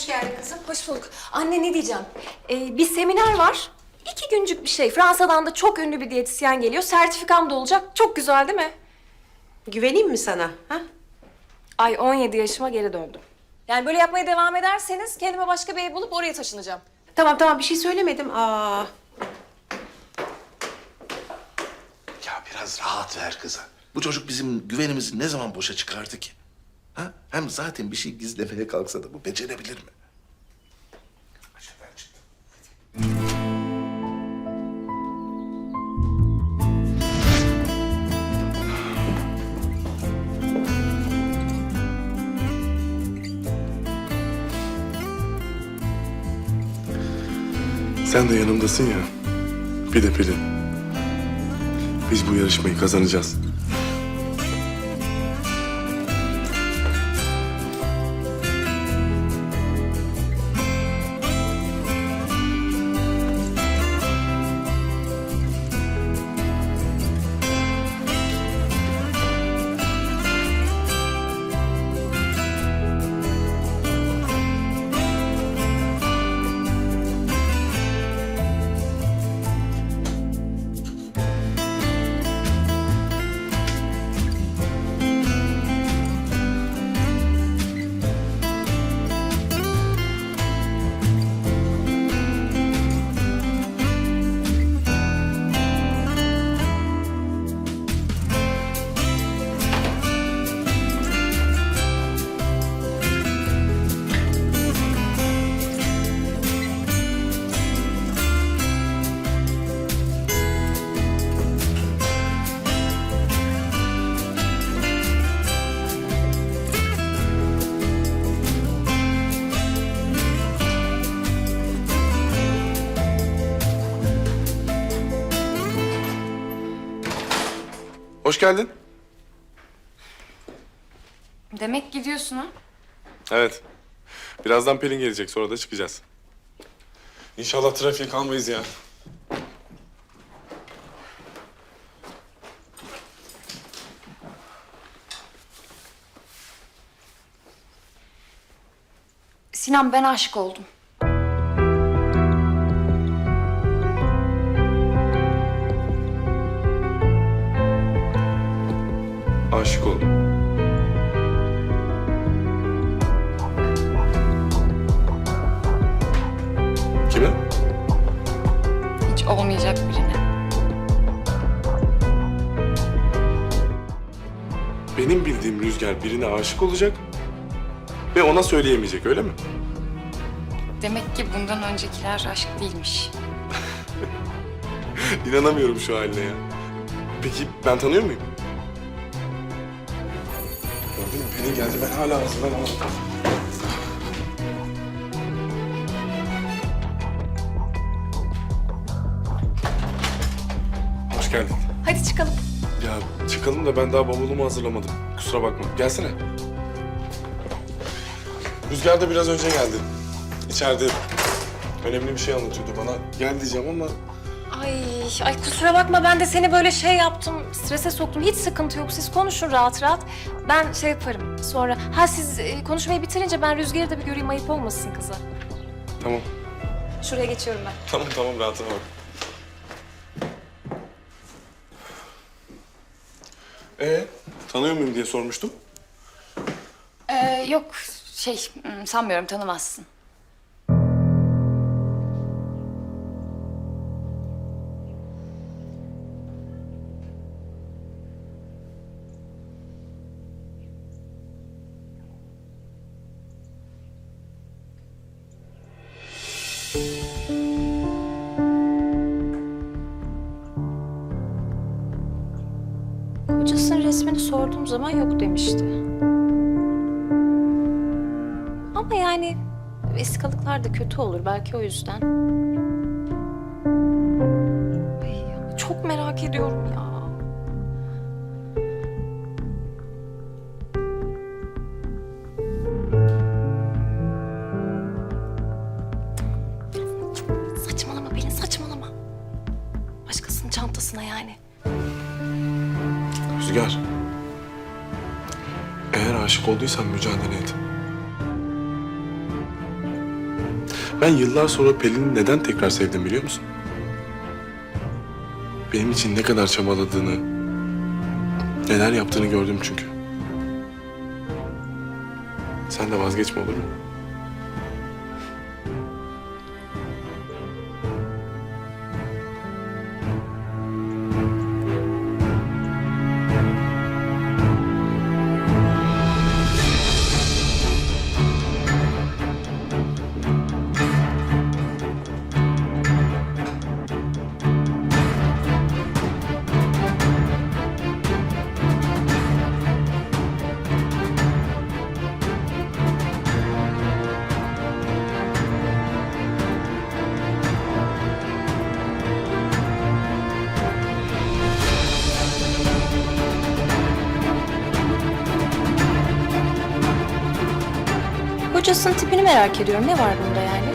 Hoş geldin kızım. Hoş bulduk. Anne ne diyeceğim? Ee, bir seminer var. İki güncük bir şey. Fransa'dan da çok ünlü bir diyetisyen geliyor. Sertifikam da olacak. Çok güzel değil mi? Güveneyim mi sana? Ha? Ay 17 yaşıma geri döndüm. Yani böyle yapmaya devam ederseniz kendime başka bir ev bulup oraya taşınacağım. Tamam tamam bir şey söylemedim. Aa. Ya biraz rahat ver kıza. Bu çocuk bizim güvenimizi ne zaman boşa çıkardı ki? Ha? Hem zaten bir şey gizlemeye kalksa da bu becerebilir mi? Sen de yanımdasın ya. Bir de Pelin. Biz bu yarışmayı kazanacağız. Geldin. Demek gidiyorsun ha? Evet. Birazdan Pelin gelecek. Sonra da çıkacağız. İnşallah trafiğe kalmayız ya. Sinan ben aşık oldum. Olmayacak birine. Benim bildiğim Rüzgar birine aşık olacak ve ona söyleyemeyecek öyle mi? Demek ki bundan öncekiler aşk değilmiş. İnanamıyorum şu haline ya. Peki ben tanıyor muyum? Gördün mü? Pelin geldi. Ben hala hazırlanamadım. Hoş geldin. Hadi çıkalım. Ya çıkalım da ben daha bavulumu hazırlamadım. Kusura bakma. Gelsene. Rüzgar da biraz önce geldi. İçeride önemli bir şey anlatıyordu bana. Gel diyeceğim ama Ay, ay kusura bakma ben de seni böyle şey yaptım, strese soktum. Hiç sıkıntı yok. Siz konuşun rahat rahat. Ben şey yaparım sonra. Ha siz e, konuşmayı bitirince ben Rüzgar'ı da bir göreyim ayıp olmasın kıza. tamam. Şuraya geçiyorum ben. Tamam tamam rahatına bak. Ee, tanıyor muyum diye sormuştum. Ee, yok şey hmm, sanmıyorum tanımazsın. Kocasının resmini sorduğum zaman yok demişti. Ama yani vesikalıklar da kötü olur belki o yüzden. Ay, çok merak ediyorum ya. Saçmalama Pelin saçmalama. Başkasının çantasına yani. Rüzgar. Eğer aşık olduysan mücadele et. Ben yıllar sonra Pelin'i neden tekrar sevdim biliyor musun? Benim için ne kadar çabaladığını, neler yaptığını gördüm çünkü. Sen de vazgeçme olur mu? Hocasının tipini merak ediyorum. Ne var bunda yani?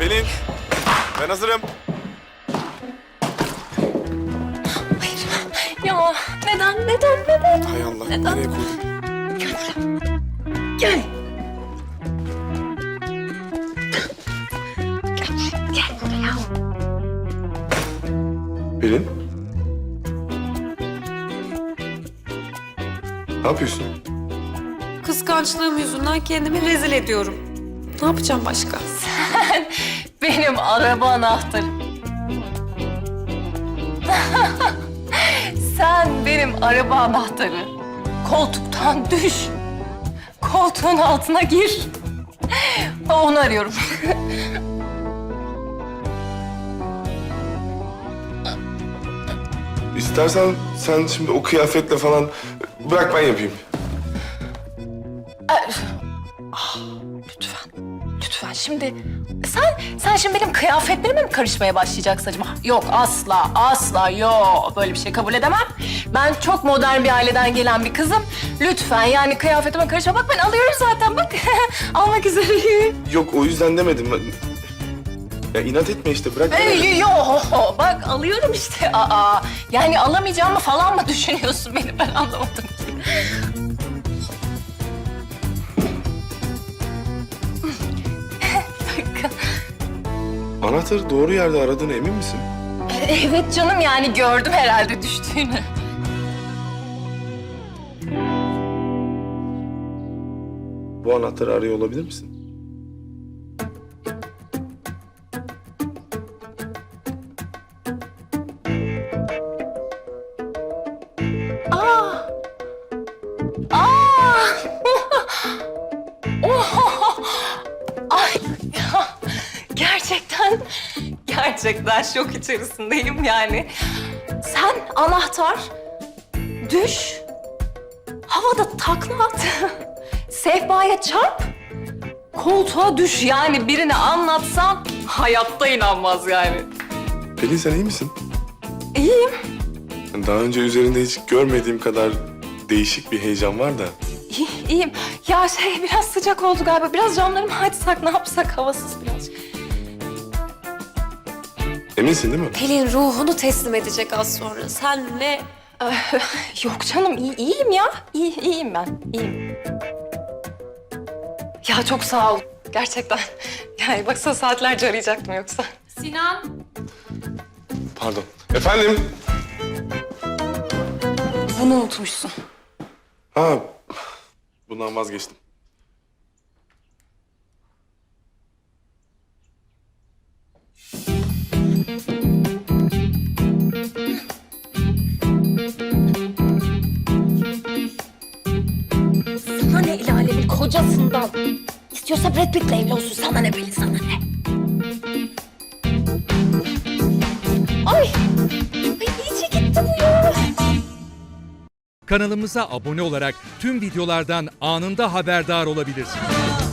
Pelin, ben hazırım. Neden, neden, neden? Hay Allah, Neden? nereye koydum? Gel. Gel, gel buraya. Pelin? Ne yapıyorsun? Kıskançlığım yüzünden kendimi rezil ediyorum. Ne yapacağım başka? Benim araba anahtarım. Benim araba anahtarı. Koltuktan düş. Koltuğun altına gir. Onu arıyorum. İstersen sen şimdi o kıyafetle falan bırak ben yapayım. Lütfen. Lütfen şimdi sen sen şimdi benim kıyafetlerime mi karışmaya başlayacaksın acaba? Yok asla asla yok böyle bir şey kabul edemem. Ben çok modern bir aileden gelen bir kızım. Lütfen yani kıyafetime karışma. Bak ben alıyorum zaten bak. Almak üzereyim. Yok o yüzden demedim. Ya inat etme işte bırak. Ey, yo, bak alıyorum işte. Aa, yani alamayacağımı falan mı düşünüyorsun beni? Ben anlamadım ki. Bir dakika. Anahtarı doğru yerde aradığına emin misin? Evet canım yani gördüm herhalde düştüğünü. Anahtarı arıyor olabilir misin? Aa! Oha! Ay ya, gerçekten gerçekten şok içerisindeyim yani. Sen anahtar, düş, havada takla at, sehpaya çarp, koltuğa düş yani birine anlatsan hayatta inanmaz yani. Pelin sen iyi misin? İyiyim. Daha önce üzerinde hiç görmediğim kadar değişik bir heyecan var da. İyi, iyiyim. Ya şey biraz sıcak oldu galiba. Biraz camlarımı açsak ne yapsak havasız biraz. Eminsin değil mi? Pelin ruhunu teslim edecek az sonra. Sen ne? Yok canım iyi, iyiyim ya. İyi, iyiyim ben. iyiyim. Ya çok sağ ol. Gerçekten. Yani baksana saatlerce arayacaktım yoksa. Sinan. Pardon. Efendim? Bunu unutmuşsun. Ha, bundan vazgeçtim. Kocasından? İstiyorsa Brad Pitt'le evli olsun. Sana ne belli sana ne? Ay! Ay iyice gitti bu ya. Kanalımıza abone olarak tüm videolardan anında haberdar olabilirsiniz.